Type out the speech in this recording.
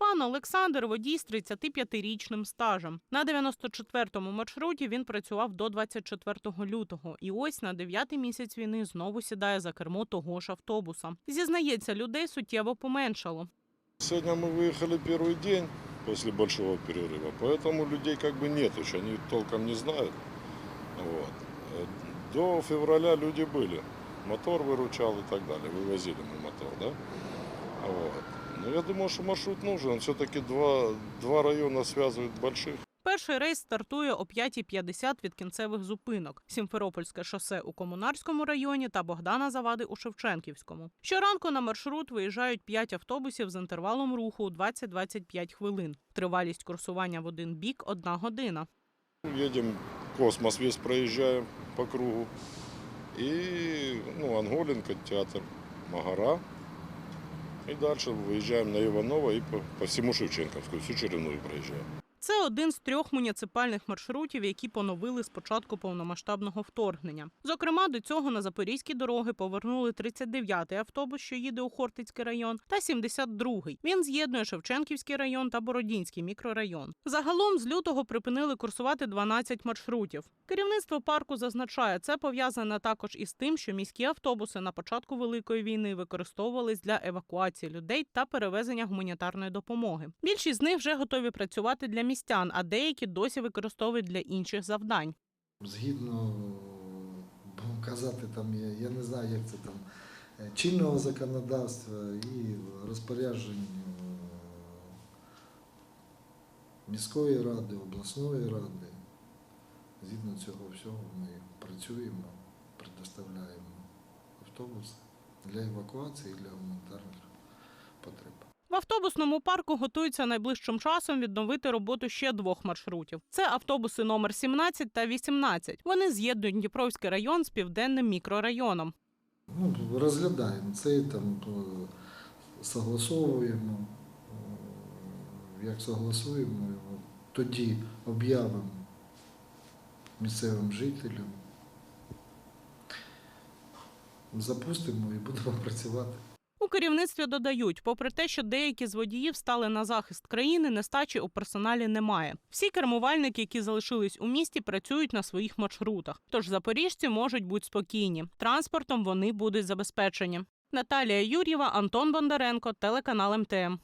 Пан Олександр водій з 35-річним стажем. На 94-му маршруті він працював до 24 лютого. І ось на 9-й місяць війни знову сідає за кермо того ж автобуса. Зізнається, людей суттєво поменшало. Сегодня мы выехали первый день после большого перерыва, поэтому людей как бы нет еще, они толком не знают. Вот. Э, До февраля люди были, мотор выручал и так далее, вывозили мы мотор, да? Вот. Но я думал, что маршрут нужен, все-таки два, два района связывают больших. Перший рейс стартує о 5.50 від кінцевих зупинок: Сімферопольське шосе у Комунарському районі та Богдана Завади у Шевченківському. Щоранку на маршрут виїжджають 5 автобусів з інтервалом руху у 20-25 хвилин. Тривалість курсування в один бік одна година. Едем, космос весь проезжаем по кругу. И, ну, Анголинка, театр Магара. И далі виїжджаємо на Іваново і по, по Шевченківську, всю Черевную проезжаем. Це один з трьох муніципальних маршрутів, які поновили з початку повномасштабного вторгнення. Зокрема, до цього на запорізькі дороги повернули 39-й автобус, що їде у Хортицький район, та 72-й. Він з'єднує Шевченківський район та Бородінський мікрорайон. Загалом з лютого припинили курсувати 12 маршрутів. Керівництво парку зазначає, це пов'язане також із тим, що міські автобуси на початку великої війни використовувались для евакуації людей та перевезення гуманітарної допомоги. Більшість з них вже готові працювати для містян, а деякі досі використовують для інших завдань. Згідно казати, там я, не знаю, як це там е, чинного законодавства і розпоряджень е, міської ради, обласної ради. Згідно цього всього ми працюємо, предоставляємо автобуси для евакуації і для гуманітарних потреб. В автобусному парку готуються найближчим часом відновити роботу ще двох маршрутів. Це автобуси номер 17 та 18. Вони з'єднують Дніпровський район з південним мікрорайоном. Ну, розглядаємо це, там, е, согласовуємо. Е, Як согласуємо, тоді об'явимо місцевим жителям. Запустимо і будемо працювати. Керівництві додають, попри те, що деякі з водіїв стали на захист країни, нестачі у персоналі немає. Всі кермувальники, які залишились у місті, працюють на своїх маршрутах. Тож запоріжці можуть бути спокійні. Транспортом вони будуть забезпечені. Наталія Юр'єва, Антон Бондаренко, телеканал МТМ.